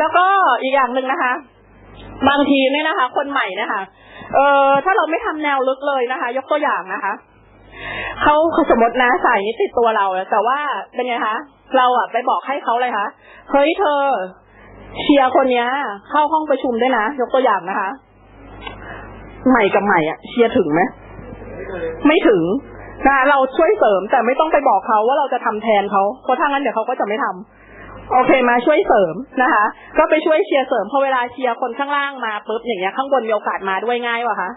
แล้วก็อีกอย่างหนึ่งนะคะ บางทีเนี่ยนะคะ คนใหม่นะคะ เอ่อถ้าเราไม่ทำแนวลึกเลยนะคะ ยกตัวอย่างนะคะเขาสมมตินะสายนี้ติดตัวเราแต่ว่าเป็นไงคะเราอะไปบอกให้เขาเลยคะเฮ้ยเธอ เชียร์คนเนี้ย เข้าห้องประชุมได้วยนะยกตัวอย่างนะคะ ใหม่กับใหม่อะเชียร์ถึงไหมไม่ถึงนะเราช่วยเสริมแต่ไม่ต้องไปบอกเขาว่าเราจะทำแทนเขาเพราะถ้างั้นเดี๋ยวเขาก็จะไม่ทำ โอเคมาช่วยเสริมนะคะ ก็ไปช่วยเชียร์เสริมพอเวลาเชียร์คนข้างล่างมาปุ๊บอย่างเงี้ยข้างบนมีโอกาสมาด้วยง่ายกว่าคะ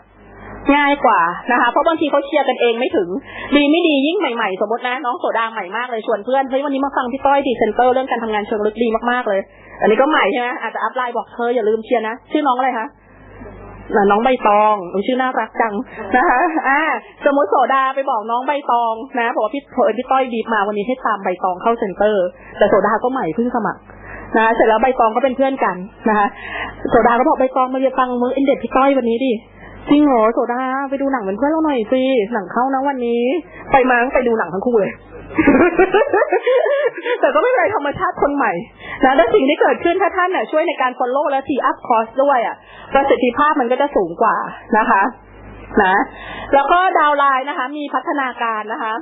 ง่ายกว่านะคะ เพราะบางทีเขาเชียร์กันเองไม่ถึง ดีไม่ดียิ่งใหม่ๆ สมมตินะน้องโสดาใหม่มากเลยชวนเพื่อนเฮ้ยวันนี้มาฟังพี่ต้อยดีเซนเตอร์เรื่องการทำงานเชิงลึกดีมากๆเลย อันนี้ก็ใหม่ใช่ไหมอาจจะอัพไลน์บอกเธออย่าลืมเชียร์นะชื่อน้องอะไรคะ นะน้องใบตองอุ๊ยชื่อน่ารักจังนะคะ อ่า สมมติโสดาไปบอกน้องใบตองนะบอกว่าพี่เผยพี่ต้อยดีบมาวันนี้ให้ตามใบตองเข้าเซ็นเตอร์ แต่โสดาก็ใหม่เพิ่งสมัครนะเสร็จแล้วใบตองก็เป็นเพื่อนกันนะคะโสดาก็บอกใบตองมาเรียนฟังมืออินเด็ดพี่ต้อยวันนี้ดิจริงเหรอโสดาไปดูหนังเป็นเพื่อนเราหน่อยสิหนังเข้านะวันนี้ ไปมั้งไปดูหนังทั้งคู่เลย แต่ก็ไม่เป็นไรธรรมชาติคนใหม่นะและสิ่งที่เกิดขึ้นถ้าท่านเนี่ยช่วยในการ follow และ t up cost ด้วยอะประสิทธิภาพมันก็จะสูงกว่านะคะนะแล้วก็ดาวไลน์นะคะ มีพัฒนาการนะคะ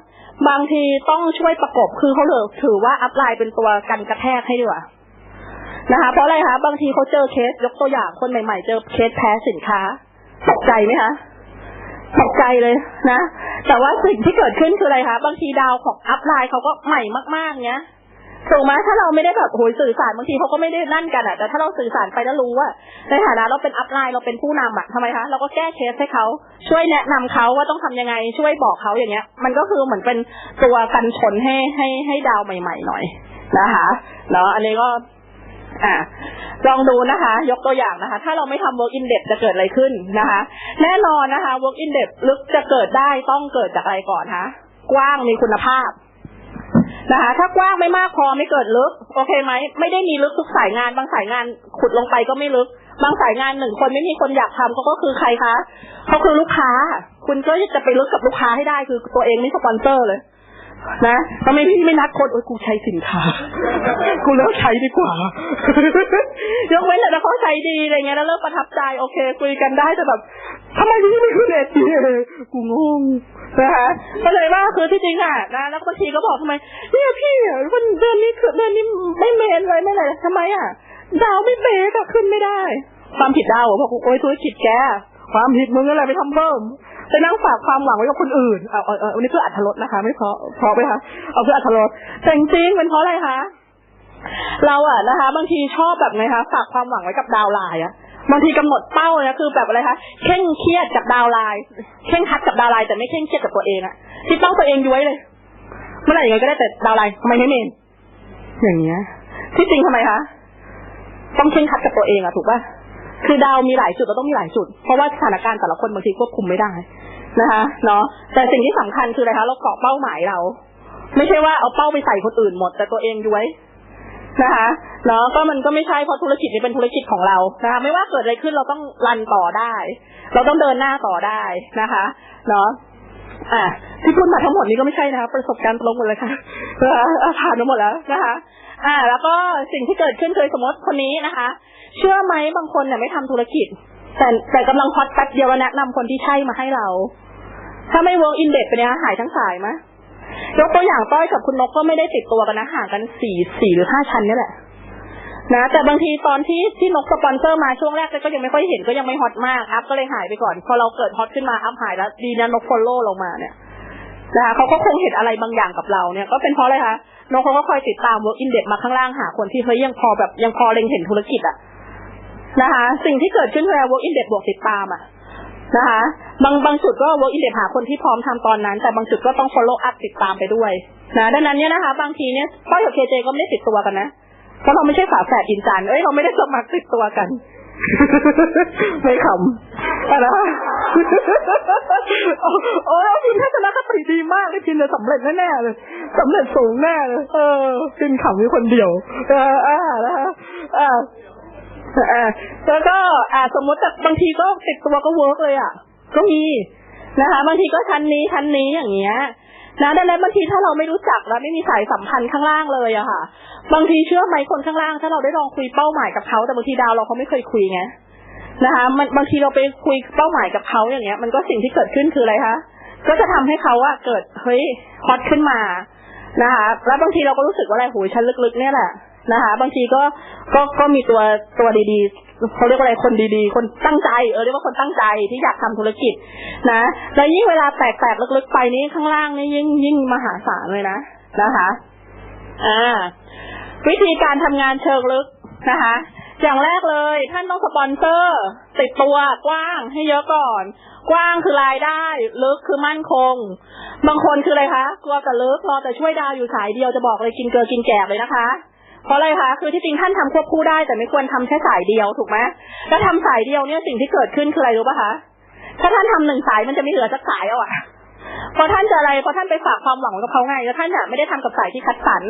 บางทีต้องช่วยประกบคือเขาเลยถือว่าอัพไลน์เป็นตัวกันกระแทกให้ด้วยนะคะ เพราะอะไรคะบางทีเขาเจอเคสยกตัวอย่างคนใหม่ ๆ เจอเคสแพ้สินค้าตกใจไหมคะ ตกใจเลยนะ แต่ว่าสิ่งที่เกิดขึ้นคืออะไรคะ บางทีดาวของอัพไลน์เขาก็ใหม่มากๆเนี้ยถูกไหมถ้าเราไม่ได้แบบโหยสื่อสารบางทีเขาก็ไม่ได้นั่นกันอะแต่ถ้าเราสื่อสารไปแล้วรู้ว่าในฐานะเราเป็นอัพไลน์เราเป็นผู้นำอะทำไมคะเราก็แก้เคสให้เขาช่วยแนะนำเขาว่าต้องทำยังไงช่วยบอกเขาอย่างเงี้ย มันก็คือเหมือนเป็นตัวกันชนให้ให้ให้ดาวใหม่ ๆ หน่อยนะคะเนาะอันนี้ก็ อ่าลองดูนะคะ ยกตัวอย่างนะคะ ถ้าเราไม่ทำ work in depth จะเกิดอะไรขึ้นนะคะ แน่นอนนะคะ work in depth ลึกจะเกิดได้ต้องเกิดจากอะไรก่อนคะกว้างมีคุณภาพนะคะ ถ้ากว้างไม่มากพอไม่เกิดลึก โอเคไหมไม่ได้มีลึกทุกสายงาน บางสายงานขุดลงไปก็ไม่ลึก บางสายงานหนึ่งคนไม่มีคนอยากทำเขาก็คือใครคะเขาคือลูกค้า คุณก็จะไปลึกกับลูกค้าให้ได้คือตัวเองไม่สปอนเซอร์เลย นะทำไมพี่ไม่นัดคนโอ้ยกูใช้สินค้ากูเลิกใช้ดีกว่ายกเว้นแต่ถ้าเขาใช้ดีอะไรเงี้ยแล้วเลิกประทับใจโอเค คุยกันได้แต่แบบทำไมพี่ไม่คุยเด็ดดีกูงงนะคะเข้าใจว่าคือที่จริงอะนะแล้วบางทีก็บอกทำไมเนี่ยพี่วันเดือนนี้คือเดือนนี้ไม่เมนเลยไม่อะไรทำไมอะดาวไม่เบรกอะขึ้นไม่ได้ ความผิดดาวเหรอบอกโอ้ยธุรกิจแกความผิดมึงอะไรไปทำเพิ่ม ไปนั่งฝากความหวังไว้กับคนอื่นเอาเอาเอาอันนี้เพื่ออัธรสนะคะ ไม่เพราะเพราะไหมคะเอาเพื่ออัธรสแต่จริงๆเป็นเพราะอะไรคะเราอะนะคะ บางทีชอบแบบไงคะฝากความหวังไว้กับดาวไลน์อะบางทีกำหนดเป้าเนี่ยคือแบบอะไรคะเข่งเครียดกับดาวไลน์เข่งคัดกับดาวไลน์แต่ไม่เข่งเครียดกับตัวเองอะที่ต้องตัวเองย้วยเลยเมื่อไหร่ยังไงก็ได้แต่ดาวไลน์ทำไมไม่เมนอย่างเงี้ยที่จริงทำไมคะต้องเข่งคัดกับตัวเองอะถูกป่ะคือดาวมีหลายจุดเราต้องมีหลายจุด เพราะว่าสถานการณ์แต่ละคนบางทีควบคุมไม่ได้ นะคะเนาะแต่สิ่งที่สำคัญคืออะไรคะเราเกาะเป้าหมายเรา ไม่ใช่ว่าเอาเป้าไปใส่คนอื่นหมดแต่ตัวเองย้วยนะคะเนาะก็มันก็ไม่ใช่เพราะธุรกิจนี้เป็นธุรกิจของเรานะคะไม่ว่าเกิดอะไรขึ้นเราต้องรันต่อได้ เราต้องเดินหน้าต่อได้นะคะเนาะอะที่พูดมาทั้งหมดนี้ก็ไม่ใช่นะคะประสบการณ์ตรงหมดเลยค่ะผ่านมาหมดแล้วนะคะ อ่า แล้วก็สิ่งที่เกิดขึ้นเคยสมมติคนนี้นะคะ เชื่อไหมบางคนเนี่ยไม่ทำธุรกิจ แต่แต่กำลังฮอตแป๊บเดียวแนะนำคนที่ใช่มาให้เรา ถ้าไม่ work in depth ไปเนี่ยหายทั้งสายไหมยกตัวอย่างต้อยกับคุณนกก็ไม่ได้ติดตัวกันนะห่างกันสี่สี่หรือห้าชั้นนี่แหละนะแต่บางทีตอนที่ที่นกสปอนเซอร์มาช่วงแรกก็ยังไม่ค่อยเห็นก็ยังไม่ฮอตมากอัพก็เลยหายไปก่อน พอเราเกิดฮอตขึ้นมาอัพหายแล้วดีนะนกฟอลโล่ลงมาเนี่ยนะคะเขาก็คงเห็นอะไรบางอย่างกับเราเนี่ยก็เป็นเพราะอะไรคะนกเขาก็คอยติดตาม work in depth มาข้างล่างหาคนที่เฮ้ยยังพอแบบยังพอเล็งเห็นธุรกิจอะนะคะ สิ่งที่เกิดขึ้นคือ work in depth บวกติดตามอะ นะคะ บางบางจุดก็ work in depth หาคนที่พร้อมทำตอนนั้น แต่บางจุดก็ต้อง follow up ติดตามไปด้วยนะดังนั้นเนี่ยนะคะ บางทีเนี่ยป้อยกับเคเจก็ไม่ได้ติดตัวกันนะเพราะเราไม่ใช่ฝาแฝดอินจันเอ้ยเราไม่ได้สมัครติดตัวกันไม่ขำอะโอ้ยพินทัศนคติดีมากเลยพินจะสำเร็จแน่ๆเลยสำเร็จสูงแน่เลยเออพินขำมีคนเดียวอออ่านะคะอ่า แล้วก็อ่าสมมติแต่บางทีก็ติดตัวก็เวิร์กเลยอะ ก็มีนะคะ บางทีก็ชั้นนี้ชั้นนี้อย่างเงี้ยนะดังนั้นบางทีถ้าเราไม่รู้จักและไม่มีสายสัมพันธ์ข้างล่างเลยอะค่ะ บางทีเชื่อไหมคนข้างล่าง ถ้าเราได้ลองคุยเป้าหมายกับเขาแต่บางทีดาวเราเขาไม่เคยคุยไงนะคะมันบางทีเราไปคุยเป้าหมายกับเขาอย่างเงี้ย มันก็สิ่งที่เกิดขึ้นคืออะไรคะก็จะทำให้เขาอะเกิดเฮ้ยฮอตขึ้นมานะคะแล้วบางทีเราก็รู้สึกว่าอะไรโหยฉันลึกๆเนี่ยแหละ นะคะ บางทีก็ก็ก็มีตัวตัวดีๆเขาเรียกว่าอะไรคนดีๆ คนตั้งใจเออเรียกว่าคนตั้งใจที่อยากทำธุรกิจ นะแล้วยิ่งเวลาแตกๆลึกๆไปนี่ข้างล่างนี่ยิ่งยิ่งมหาศาลเลยนะนะคะอ่าวิธีการทำงานเชิงลึกนะคะอย่างแรกเลยท่านต้องสปอนเซอร์ ติดตัวกว้างให้เยอะก่อน กว้างคือรายได้ลึกคือมั่นคง บางคนคืออะไรคะกลัวแต่ลึกรอแต่ช่วยดาวอยู่สายเดียวจะบอกเลยกินเกลือกินแกบเลยนะคะ เพราะอะไรคะคือที่จริงท่านทำควบคู่ได้ แต่ไม่ควรทำแค่สายเดียวถูกไหมแล้วทำสายเดียวเนี่ยสิ่งที่เกิดขึ้นคืออะไรรู้ป่ะคะถ้าท่านทำหนึ่งสายมันจะไม่เหลือสักสายเอาอะเพราะท่านจะอะไรเพราะท่านไปฝากความหวังกับเขาไงแล้วท่านน่ะไม่ได้ทำกับสายที่คัดสรร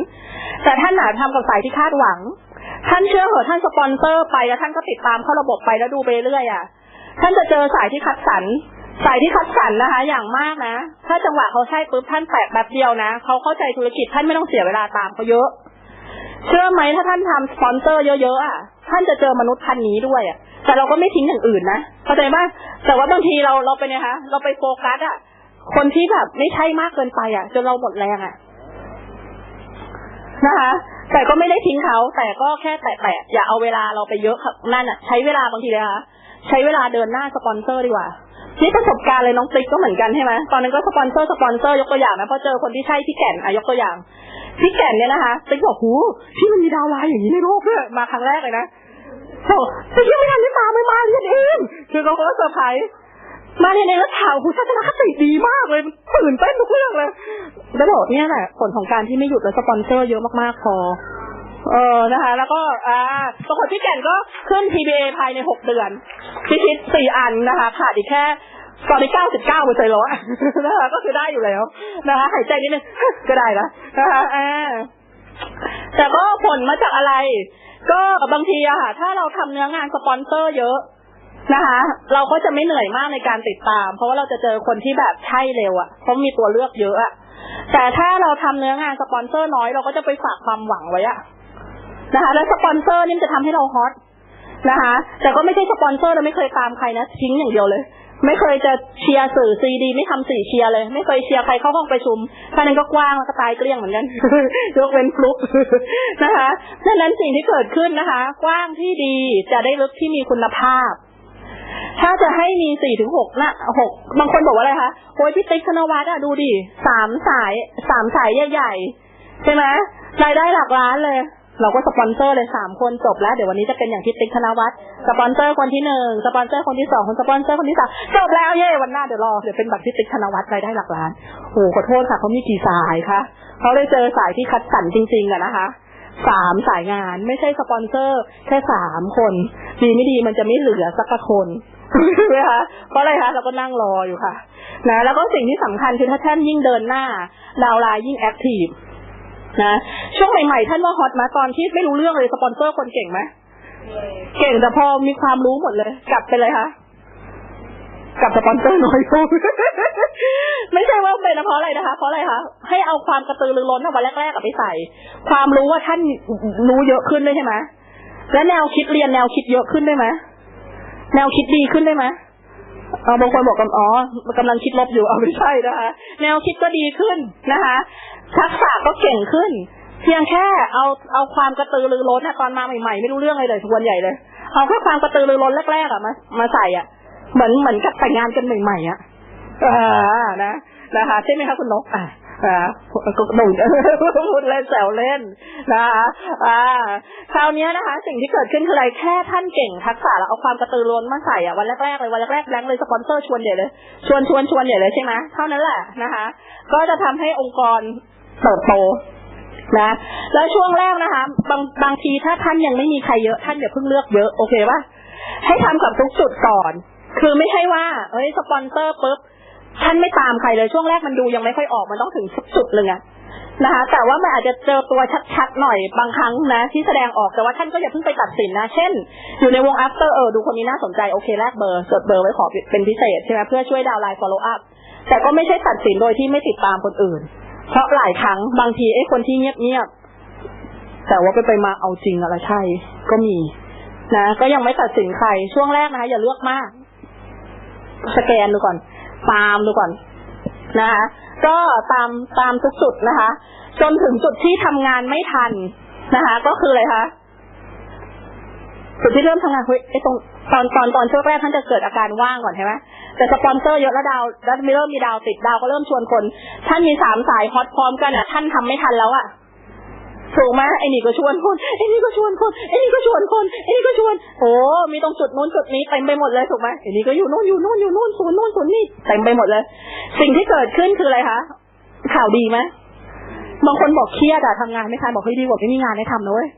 แต่ท่านน่ะทำกับสายที่คาดหวัง ท่านเชื่อเหรอท่านสปอนเซอร์ไปแล้วท่านก็ติดตามเข้าระบบไปแล้วดูไปเรื่อยอะท่านจะเจอสายที่คัดสรรสายที่คัดสรรนะคะ อย่างมากนะ ถ้าจังหวะเขาใช่ปุ๊บท่านแตกแบบเดียวนะเขาเข้าใจธุรกิจท่านไม่ต้องเสียเวลาตามเขาเยอะ เชื่อไหมถ้าท่านทำสปอนเซอร์เยอะๆอะท่านจะเจอมนุษย์พันนี้ด้วยอะแต่เราก็ไม่ทิ้งอย่างอื่นนะเข้าใจไหมแต่ว่าบางทีเราเราไปเนี่ยคะเราไปโฟกัสอะคนที่แบบไม่ใช่มากเกินไปอะจนเราหมดแรงอะนะคะ แต่ก็ไม่ได้ทิ้งเขาแต่ก็แค่แตะๆอย่าเอาเวลาเราไปเยอะครับนั่นอะ ใช้เวลาบางทีนะคะใช้เวลาเดินหน้าสปอนเซอร์ดีกว่านี่ประสบการณ์เลยน้องติ๊กก็เหมือนกันใช่ไหมตอนนั้นก็สปอนเซอร์สปอนเซอร์ยกตัวอย่างนะพอเจอคนที่ใช่พี่แก่นอะยกตัวอย่าง พี่แก่นเนี่ยนะคะติ๊กบอกหูที่มันมีดาวไลน์อย่างนี้ในโลกด้วยมาครั้งแรกเลยนะโอ้ติ๊กยังไม่ทันได้มาไม่มาเรียนเองคือเขาก็เซอร์ไพรส์มาเรียนเองแล้วข่าวผู้ทัศนคติดีมากเลยตื่นเต้นทุกเรื่องเลยแล้วบอกเนี่ยแหละผลของการที่ไม่หยุดและสปอนเซอร์เยอะมากๆพอเออนะคะ แล้วก็ อ่าปรากฏพี่แก่นก็ขึ้น PBA ภายในหกเดือนพิชิตสี่อันนะคะขาดอีกแค่ ตอนนี้เก้าสิบเก้าเปอร์เซ็นต์แล้วนะคะก็คือได้อยู่แล้วนะคะหายใจนิดนึงก็ได้แล้วนะคะอ่าแต่ก็ผลมาจากอะไร ก็บางทีอะค่ะ ถ้าเราทำเนื้องานสปอนเซอร์เยอะนะคะ เราก็จะไม่เหนื่อยมากในการติดตาม เพราะว่าเราจะเจอคนที่แบบใช่เร็วอะเพราะมีตัวเลือกเยอะอะแต่ถ้าเราทำเนื้องานสปอนเซอร์น้อยเราก็จะไปฝากความหวังไว้อะนะคะ แล้วสปอนเซอร์นี่จะทำให้เราฮอตนะคะ แต่ก็ไม่ใช่สปอนเซอร์เราไม่เคยตามใครนะทิ้งอย่างเดียวเลย ไม่เคยจะเชียร์สื่อซีดี ไม่ทำสื่อเชียร์เลย ไม่เคยเชียร์ใครเข้าห้องประชุมท่านั้นก็กว้างแล้วก็ตายเกลี้ยงเหมือนกันยกเว้นฟลุกนะคะดังนั้นสิ่งที่เกิดขึ้นนะคะ กว้างที่ดีจะได้ลึกที่มีคุณภาพ ถ้าจะให้มีสี่ถึงหกนะหกบางคนบอกว่าอะไรคะโอ้ยพี่ติ๊กธนวัฒน์อะดูดิสามสายสามสายใหญ่ๆใช่ไหมรายได้หลักล้านเลย เราก็สปอนเซอร์เลยสามคนจบแล้วเดี๋ยววันนี้จะเป็นอย่างที่ติ๊กธนวัฒน์สปอนเซอร์คนที่หนึ่งสปอนเซอร์คนที่สองคนสปอนเซอร์คนที่สามจบแล้วเย่วันหน้าเดี๋ยวรอเดี๋ยวเป็นแบบที่ติ๊กธนวัฒน์รายได้หลักล้านโอ้ขอโทษค่ะเขามีกี่สายคะเขาได้เจอสายที่คัดสรรจริงๆอะนะคะสามสายงานไม่ใช่สปอนเซอร์ แค่สามคนดีไม่ดีมันจะไม่เหลือสักคนใช่ไหมคะเพราะอะไรคะเราก็นั่งรออยู่ค่ะนะแล้วก็สิ่งที่สำคัญคือถ้าท่านยิ่งเดินหน้าดาวไลน์ยิ่งแอคทีฟ นะช่วงใหม่ๆท่านว่าฮอตไหมาตอนที่ไม่รู้เรื่องเลยสปอนเซอร์คนเก่งไหมเก่งแต่พอมีความรู้หมดเลย กลับไปเลยคะกลับสปอนเซอร์น้อยลงไม่ใช่ว่าเป็นเพราะอะไรนะคะ เพราะอะไรคะให้เอาความกระตือรือร้นเอาวันแรกๆกับไปใส่ ความรู้ว่าท่านรู้เยอะขึ้นด้วยใช่ไหมและแนวคิดเรียนแนวคิดเยอะขึ้นด้วยไหมแนวคิดดีขึ้นได้ไหมเอาบางคนบอกกันอ๋อกำลังคิดลบอยู่เอาไม่ใช่นะคะ แนวคิดก็ดีขึ้นนะคะ ทักษะก็เก่งขึ้น เพียงแค่เอาเอาความกระตือรือร้นอะตอนมาใหม่ๆไม่รู้เรื่องอะไรเลยทวนใหญ่เลย เอาแค่ความกระตือรือร้นแรกๆอะมามาใส่อะเหมือนเหมือนกับแต่งงานกันใหม่ๆอะอ่านะนะคะใช่ไหมคะคุณนกอ่าอ่าก็หนุ่มพูดเล่นแซวเล่นนะคะอ่าคราวเนี้ยนะคะ สิ่งที่เกิดขึ้นคืออะไรแค่ท่านเก่งทักษะแล้วเอาความกระตือรือร้นมาใส่อะวันแรกๆเลยวันแรกๆแบงค์เลยสปอนเซอร์ชวนใหญ่เลย ชวนชวนชวนใหญ่เลยใช่ไหมเท่านั้นแหละนะคะ ก็จะทำให้องค์กร เติบโตนะ แล้วช่วงแรกนะคะ บางบางทีถ้าท่านยังไม่มีใครเยอะท่านอย่าเพิ่งเลือกเยอะโอเคปะให้ทำกับทุกจุดก่อน คือไม่ใช่ว่าเฮ้ยสปอนเซอร์ปุ๊บท่านไม่ตามใครเลยช่วงแรกมันดูยังไม่ค่อยออกมันต้องถึงสักจุดหนึ่งอะนะคะ แต่ว่ามันอาจจะเจอตัวชัดๆหน่อยบางครั้งนะ ที่แสดงออกแต่ว่าท่านก็อย่าเพิ่งไปตัดสินนะ เช่น อยู่ในวง after เออดูคนนี้น่าสนใจโอเคแลกเบอร์จดเบอร์ไว้ขอเป็นพิเศษใช่ไหมเพื่อช่วยดาวไลน์ follow up แต่ก็ไม่ใช่ตัดสินโดยที่ไม่ติดตามคนอื่น เพราะหลายครั้งบางทีไอ้คนที่เงียบๆแต่ว่าไปไปมาเอาจริงอะไรใช่ ก็มี นะก็ยังไม่ตัดสินใครช่วงแรกนะคะอย่าเลือกมาก สแกนดูก่อน ตามดูก่อนนะคะก็ตามตามทุกจุดนะคะ จนถึงจุดที่ทำงานไม่ทันนะคะ ก็คืออะไรคะจุดที่เริ่มทำงานเฮ้ยไอ้ตรงตอนตอนตอนช่วงแรกท่านจะเกิดอาการว่างก่อนใช่ไหม แต่สปอนเซอร์เยอะแล้วดาวแล้วเริ่มมีดาวติดดาวก็เริ่มชวนคน ท่านมีสามสายฮอตพร้อมกันอะ ท่านทำไม่ทันแล้วอะถูกไหมไอ้นี่ก็ชวนคนไอ้นี่ก็ชวนคนไอ้นี่ก็ชวนคนไอ้นี่ก็ชวนโอ้มีตรงจุดนู้นจุดนี้เต็มไปหมดเลยถูกไหมไอ้นี่ก็อยู่นู่นอยู่นู่นอยู่นู่นศูนย์นู่นศูนย์นี่เต็มไปหมดเลย สิ่งที่เกิดขึ้นคืออะไรคะข่าวดีไหมบางคนบอกเครียดอะทำงานไม่ทันบอกเฮ้ยดีกว่าไม่มีงานให้ทำนะเว้ย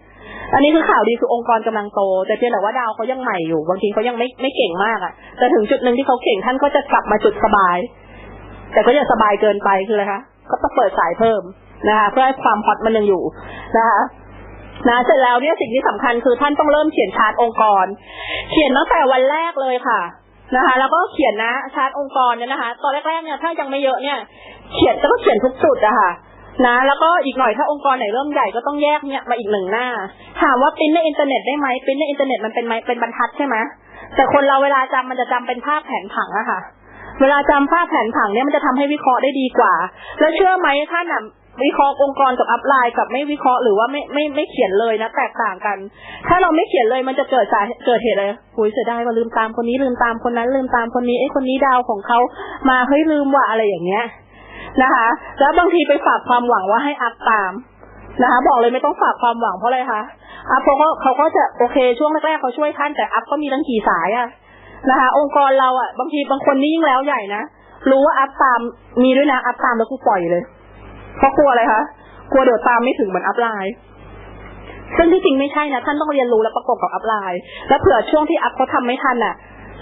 อันนี้คือข่าวดีคือองค์กรกำลังโต แต่เพียงแต่ว่าดาวเขายังใหม่อยู่ บางทีเขายังไม่ไม่เก่งมากอะแต่ถึงจุดหนึ่งที่เขาเก่งท่านก็จะกลับมาจุดสบาย แต่ก็อย่าสบายเกินไปคืออะไรคะก็ต้องเปิดสายเพิ่มนะคะเพื่อให้ความฮอตมันยังอยู่นะคะนะเสร็จแล้วเนี่ยสิ่งที่สำคัญคือท่านต้องเริ่มเขียนชาร์ตองค์กร เขียนตั้งแต่วันแรกเลยค่ะนะคะ แล้วก็เขียนนะชาร์ตองค์กรเนี่ยนะคะ ตอนแรกๆเนี่ยถ้ายังไม่เยอะเนี่ย เขียนแล้วก็เขียนทุกจุดอะค่ะ นะ แล้วก็อีกหน่อยถ้าองค์กรไหนเริ่มใหญ่ก็ต้องแยกเนี่ยมาอีกหนึ่งหน้า ถามว่าปริ้นในอินเทอร์เน็ตได้ไหมปริ้นในอินเทอร์เน็ตมันเป็นไหมเป็นบรรทัดใช่ไหมแต่คนเราเวลาจำมันจะจำเป็นภาพแผนผังอะค่ะ เวลาจำภาพแผนผังเนี่ยมันจะทำให้วิเคราะห์ได้ดีกว่า แล้วเชื่อไหมท่านอะวิเคราะห์องค์กรกับอัพไลน์กับไม่วิเคราะห์หรือว่าไม่ไม่ไม่เขียนเลยนะแตกต่างกัน ถ้าเราไม่เขียนเลยมันจะเกิดสาเกิดเหตุอะไรหุยเสียดายว่าลืมตามคนนี้ลืมตามคนนั้นลืมตามคนนี้ไอ้คนนี้ดาวของเขามาเฮ้ยลืมว่าอะไรอย่างเงี้ย นะคะ แล้วบางทีไปฝากความหวังว่าให้อัพตามนะคะ บอกเลยไม่ต้องฝากความหวังเพราะอะไรคะอัพเขาก็เขาก็จะโอเคช่วงแรกๆเขาช่วยท่านแต่อัพก็มีตั้งกี่สายอะนะคะ องค์กรเราอะบางทีบางคนนี่ยิ่งแล้วใหญ่นะรู้ว่าอัพตามมีด้วยนะอัพตามแล้วกูปล่อยเลย เพราะกลัวอะไรคะกลัวเดี๋ยวตามไม่ถึงเหมือนอัพไลน์ซึ่งที่จริงไม่ใช่นะท่านต้องเรียนรู้และประกอบกับอัพไลน์แล้วเผื่อช่วงที่อัพเขาทำไม่ทันน่ะ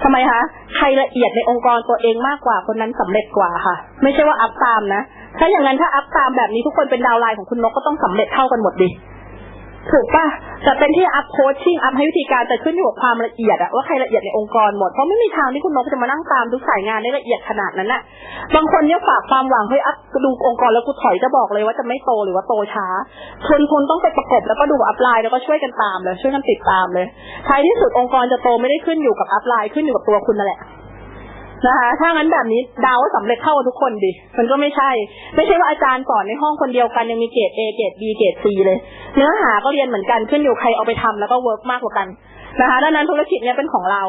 ทำไมคะใครละเอียดในองค์กรตัวเองมากกว่าคนนั้นสำเร็จกว่าค่ะ ไม่ใช่ว่าอัพตามนะถ้าอย่างนั้นถ้าอัพตามแบบนี้ทุกคนเป็นดาวไลน์ของคุณนกก็ต้องสำเร็จเท่ากันหมดดิ ถูกป่ะแต่เป็นที่อัพโคชชิ่งอัพให้วิธีการแต่ขึ้นอยู่กับความละเอียดอะว่าใครละเอียดในองค์กรหมด เพราะไม่มีทางที่คุณนกจะมานั่งตามทุกสายงานได้ละเอียดขนาดนั้นนะบางคนเนี่ยฝากความหวังเฮ้ยอัพดูองค์กรแล้วกูถอยจะบอกเลยว่าจะไม่โตหรือว่าโตช้าทุนทุนต้องไปประกบแล้วก็ดูอัพไลน์แล้วก็ช่วยกันตามเลยช่วยกันติดตามเลยท้ายที่สุดองค์กรจะโตไม่ได้ขึ้นอยู่กับอัพไลน์ขึ้นอยู่กับตัวคุณนั่นแหละ นะคะถ้างั้นแบบนี้ดาวก็สำเร็จเท่ากับทุกคนดิ มันก็ไม่ใช่ ไม่ใช่ว่าอาจารย์สอนในห้องคนเดียวกันยังมีเกรด A เกรด B เกรด C เลย เนื้อหาก็เรียนเหมือนกันขึ้นอยู่ใครเอาไปทำแล้วก็เวิร์กมากกว่ากันนะคะดังนั้นธุรกิจเนี้ยเป็นของเรา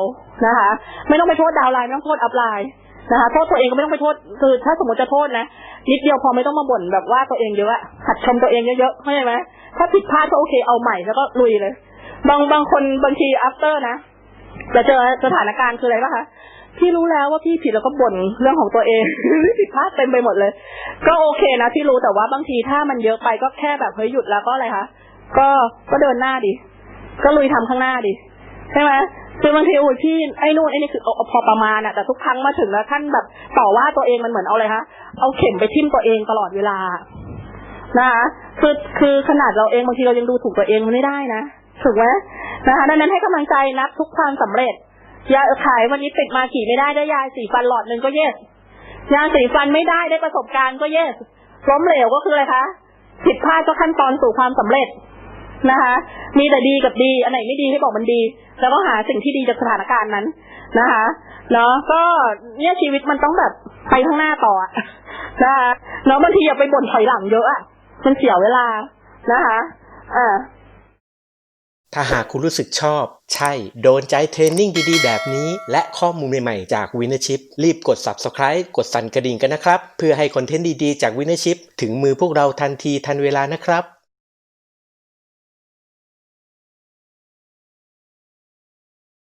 นะคะ ไม่ต้องไปโทษดาวไลน์ไม่ต้องโทษอัพไลน์นะคะโทษตัวเองก็ไม่ต้องไปโทษคือถ้าสมมติจะโทษนะนิดเดียวพอไม่ต้องมาบ่นแบบว่าตัวเองเยอะหัดชมตัวเองเยอะๆเข้าใจไหมถ้าผิดพลาดก็โอเคเอาใหม่แล้วก็ลุยเลย บางบางคนบางที after นะจะเจอสถานการณ์คืออะไรปะคะ พี่รู้แล้วว่าพี่ผิดแล้วก็บ่นเรื่องของตัวเองผิดพลาดเต็มไปหมดเลย ก็โอเคนะที่รู้แต่ว่าบางทีถ้ามันเยอะไปก็แค่แบบเฮ้ยหยุดแล้วก็อะไรคะก็ก็เดินหน้าดิก็ลุยทำข้างหน้าดิใช่ไหมคือบางทีอุ้ยพี่ไอ้นู่นไอ้นี่คือเอาพอประมาณอะแต่ทุกครั้งมาถึงแล้วท่านแบบต่อว่าตัวเองมันเหมือนเอาอะไรคะเอาเข็มไปทิ่มตัวเองตลอดเวลานะคะคือคือขนาดเราเองบางทีเรายังดูถูกตัวเองมันไม่ได้นะถูกไหมนะคะดังนั้นให้กำลังใจนับทุกความสำเร็จ ยาขายวันนี้ติดมาขี่ไม่ได้ได้ยาสีฟันหลอดหนึ่งก็เยสยาสีฟันไม่ได้ได้ประสบการณ์ก็เยสล้มเหลวก็คืออะไรคะผิดพลาดก็ขั้นตอนสู่ความสำเร็จนะคะ มีแต่ดีกับดี อันไหนไม่ดีให้บอกมันดี แล้วก็หาสิ่งที่ดีจากสถานการณ์นั้นนะคะเนาะก็เนี่ยชีวิตมันต้องแบบไปข้างหน้าต่อนะคะเนาะบางทีอย่าไปบ่นถอยหลังเยอะอะมันเสียเวลานะคะอ่า ถ้าหากคุณรู้สึกชอบ ใช่ โดนใจเทรนนิ่งดีๆ แบบนี้ และข้อมูลใหม่ๆ จากวิน r ชิพรีบกด Subscribe กดสั่นกระดิ่งกันนะครับ เพื่อให้คอนเทนต์ดีๆ จากวิน r ชิพถึงมือพวกเราทันทีทันเวลานะครับ